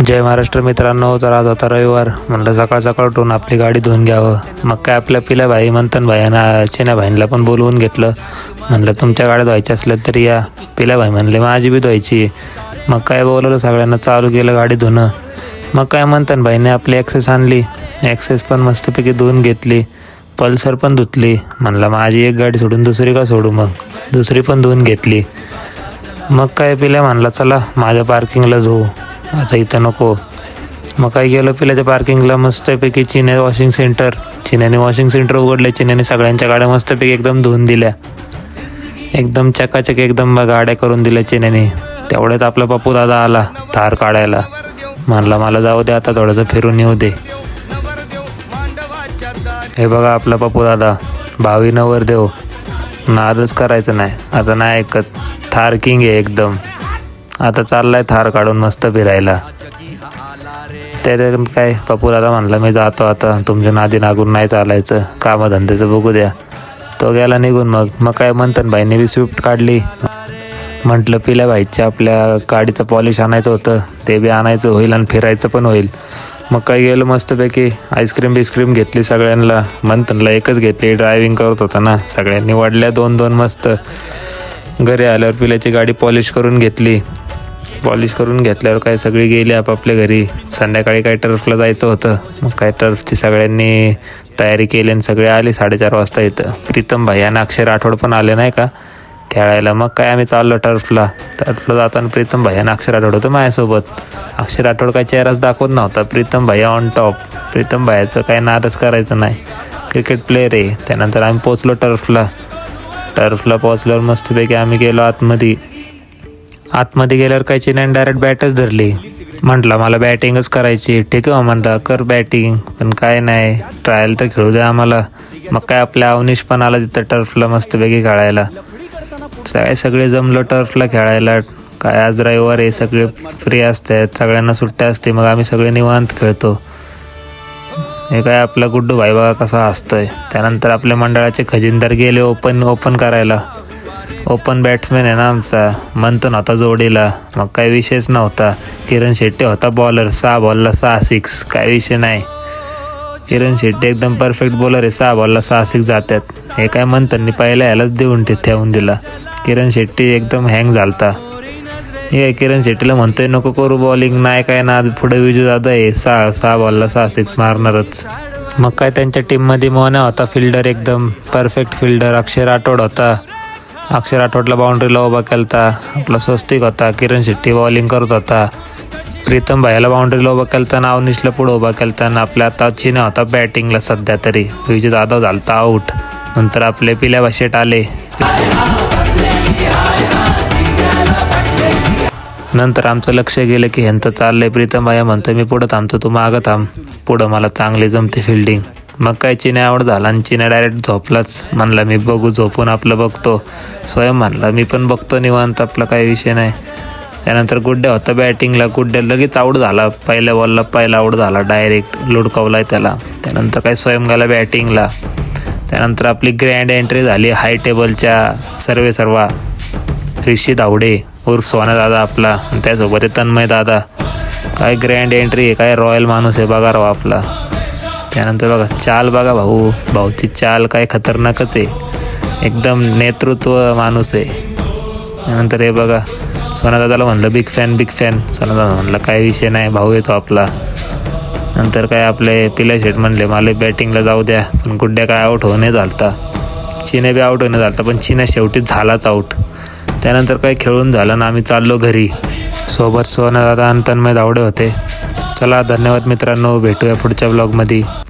जय महाराष्ट्र मित्रांनो तर आज होता रविवार. म्हणलं सकाळ सकाळ उठून आपली गाडी धुवून घ्यावं. मग काय आपल्या पिल्या भाई म्हणतात भाईना चिन्या भाईंना पण बोलवून घेतलं. म्हणलं तुमच्या गाड्या धुवायच्या असल्या तरी या पिल्या भाई म्हणले माझी बी धुवायची. मग काय बोलवलं सगळ्यांना चालू केलं गाडी धुणं. मग काय म्हणतात भाईने आपली ॲक्सेस आणली. ॲक्सेस पण मस्तपैकी धुवून घेतली. पल्सर पण धुतली. म्हणलं माझी एक गाडी सोडून दुसरी का सोडू मग? दुसरी पण धुवून घेतली. मग काय पिल्या म्हणला चला माझ्या पार्किंगला जाऊ. आता इथं नको. मग काही गेलो पिल्याच्या पार्किंगला मस्तपैकी चिने वॉशिंग सेंटर चिन्याने वॉशिंग सेंटर उघडले चिन्याने सगळ्यांच्या गाड्या मस्तपैकी एकदम धुवून दिल्या. एकदम चकाचक एकदम गाड्या करून दिल्या चिन्याने. तेवढ्यात आपला पप्पू दादा आला थार काढायला. म्हणला मला जाऊ दे आता थोडंसं फिरून येऊ दे. हे बघा आपला पप्पू दादा भावी नवर देव नादच करायचं नाही आता नाही ऐकत. थार किंग आहे एकदम. आता चाललाय थार काढून मस्त फिरायला. त्याच्यात काय पप्पू दादा म्हणला मी जातो आता तुमच्या नादी नागून नाही चालायचं कामधंद्याचं बघू द्या. तो गेला निघून मग मग काय म्हणतात भाईने बी स्विफ्ट काढली. म्हटलं पिल्या भाईच्या आपल्या गाडीचं पॉलिश आणायचं होतं ते बी आणायचं होईल आणि फिरायचं पण होईल. मग काय गेलो मस्तपैकी आईस्क्रीम बिस्क्रीम घेतली सगळ्यांना. म्हणतनला एकच घेतली ड्रायव्हिंग करत होता ना सगळ्यांनी वाढल्या दोन दोन मस्त. घरी आल्यावर पिल्याची गाडी पॉलिश करून घेतली. पॉलिश करून घेतल्यावर काय सगळी गेली आपापल्या घरी. संध्याकाळी काय टर्फला जायचं होतं. मग काय टर्फची सगळ्यांनी तयारी केली आणि सगळे आले साडेचार वाजता इथं. प्रीतम भाई आणि अक्षर आठवड पण आले नाही का? खेळायला मग काय आम्ही चाललो टर्फला. टर्फला जाताना प्रीतम भाई आणि अक्षर आठवड होतं माझ्यासोबत. अक्षर आठवड काय चेहराच दाखवत नव्हता. प्रीतम भाई ऑन टॉप प्रीतम भाईचं काय नादच करायचं नाही. क्रिकेट प्लेअर आहे. त्यानंतर आम्ही पोचलो टर्फला. टर्फला पोचल्यावर मस्तपैकी आम्ही गेलो आतमध्ये. आतमध्ये गेल्यावर काय नाही डायरेक्ट बॅटच धरली. म्हटलं मला बॅटिंगच करायची ठीक आहे हो, म्हणला कर बॅटिंग पण काय नाही ट्रायल तर खेळू द्या आम्हाला. मग काय आपल्या अवनिश पण आला तिथं टर्फला मस्तपैकी खेळायला काय सगळे जमलं टर्फला खेळायला. काय आज रविवार आहे सगळे फ्री असतात सगळ्यांना सुट्ट्या असते मग आम्ही सगळे निवांत खेळतो. हे काय आपला गुड्डू भाई बघा कसा असतोय त्यानंतर आपल्या मंडळाचे खजिनदार गेले ओपन ओपन करायला. ओपन बॅट्समॅन आहे ना आमचा. मंथन नव्हता जोडीला. मग काही विषयच नव्हता. किरण शेट्टी होता बॉलर सहा बॉलला सहा सिक्स काय विषय नाही. किरण शेट्टी एकदम परफेक्ट बॉलर आहे. सहा बॉलला सहा सिक्स जातात हे काय मंथननी पहिल्या ह्यालाच देऊन ते ठेवून दिला. किरण शेट्टी एकदम हँग झालता. हे किरण शेट्टीला म्हणतोय नको करू बॉलिंग नाही काय ना पुढे विजू दादा आहे. सहा सहा बॉलला सहा सिक्स मारणारच. मग काय त्यांच्या टीममध्ये मोना होता. फिल्डर एकदम परफेक्ट फिल्डर अक्षय राठोड होता. अक्षर आठवडला बाउंड्रीला उभा केलता. आपला स्वस्तिक होता. किरण शेट्टी बॉलिंग करत होता. प्रीतम भाईला बाउंड्रीला उभा केलता. ना अवनीशला पुढं उभा केलता. ना आपल्या आता चिन्ह होता बॅटिंगला सध्या तरी. विजय जाधव झालता आऊट नंतर आपले पिल्या भाषेत आले. नंतर आमचं लक्ष गेलं की ह्यांचं चाललंय प्रीतम भाया म्हणतो मी पुढं थांबतो. तू मागं थांब. पुढं मला चांगली जमते फिल्डिंग मग काय चिन्या आवड झाला आणि चिन्या डायरेक्ट झोपलाच. म्हणला मी बघू झोपून आपलं बघतो. स्वयं म्हणला मी पण बघतो निवांत आपला काही विषय नाही. त्यानंतर गुड्ड्या होता बॅटिंगला गुड्ड्या लगेच आऊट झाला. पहिल्या बॉलला पहिला आऊट झाला. डायरेक्ट लुडकावलाय त्याला. त्यानंतर काय स्वयं गेला बॅटिंगला त्यानंतर आपली ग्रँड एंट्री झाली. हाय टेबलच्या सर्वे सर्वा. ऋषी धावडे उर्फ सोना दादा आपला. आणि त्यासोबत आहे तन्मय दादा. काय ग्रँड एंट्री आहे काय रॉयल माणूस आहे बघा राव आपला. त्यानंतर बघा चाल बघा भाऊ. भाऊची चाल काय खतरनाकच आहे. एकदम नेतृत्व माणूस आहे. त्यानंतर हे बघा सोनादादाला म्हणलं big fan big fan. Sonadada म्हणलं काय विषय नाही भाऊ येतो आपला. नंतर काय आपले पिला शेट म्हणले मला बॅटिंगला जाऊ द्या पण गुड्ड्या काय आऊट होणे झालता. चिने बी आऊट होणे झालता पण चिना शेवटी झालाच आऊट त्यानंतर काय खेळून झालं ना आम्ही चाललो घरी. सोबत सोनादादा आणि तन्मय धावडे होते. चला धन्यवाद मित्रांनो. भेटूया पुढच्या ब्लॉगमध्ये